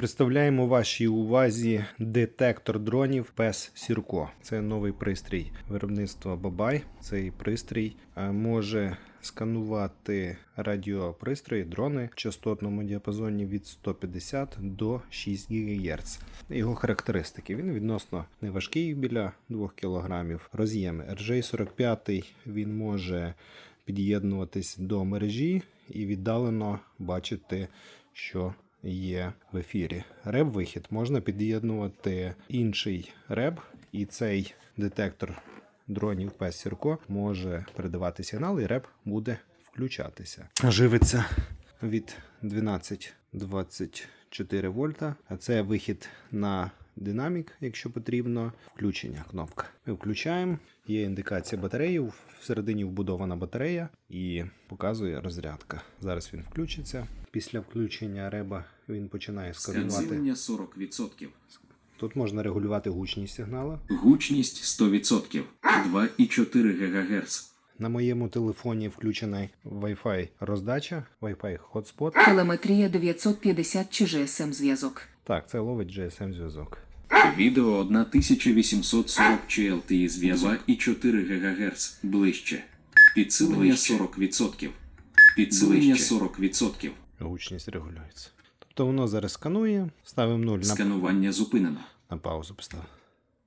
Представляємо вашій увазі детектор дронів PES Сірко. Це новий пристрій виробництва Бабай. Цей пристрій е, може сканувати радіопристрої, дрони в частотному діапазоні від 150 до 6 ГГц. Його характеристики. Він відносно неважкий біля 2 кг. Роз'єми RJ45 він може під'єднуватись до мережі і віддалено бачити, що є в ефірі. Реб-вихід можна під'єднувати інший реб, і цей детектор дронів пес Сірко може передавати сигнал, і реб буде включатися. Живиться від 12-24 вольта, а це вихід на динамік, якщо потрібно. Включення кнопка. Ми включаємо. Є індикація батареї. Всередині вбудована батарея і показує розрядка. Зараз він включиться. Після включення реба він починає сканувати. Сканзилення 40%. Тут можна регулювати гучність сигналу. Гучність 100%. 2,4 ГГц. На моєму телефоні включена Wi-Fi роздача, Wi-Fi hotspot. Телеметрія 950 чи GSM зв'язок. Так, це ловить GSM зв'язок. Відео 1840 CLTI зв'язок 2,4 ГГц. Ближче. Підсилення 40%. Підсилення 40%. Гучність регулюється. Тобто воно зараз сканує, ставимо 0 на, Сканування зупинено. на паузу поставив.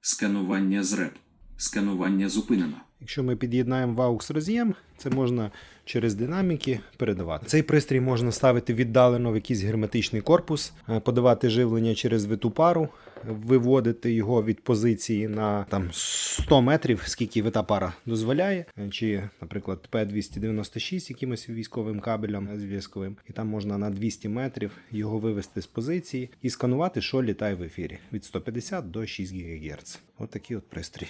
Сканування з РЕП. Сканування зупинено. Якщо ми під'єднаємо VAUX роз'єм, це можна через динаміки передавати. Цей пристрій можна ставити віддалено в якийсь герметичний корпус, е, подавати живлення через виту пару, виводити його від позиції на там 100 метрів, скільки вита пара дозволяє, е, чи, наприклад, P296 якимось військовим кабелем е, зв'язковим, і там можна на 200 метрів його вивести з позиції і сканувати, що літає в ефірі від 150 до 6 ГГц. От от пристрій.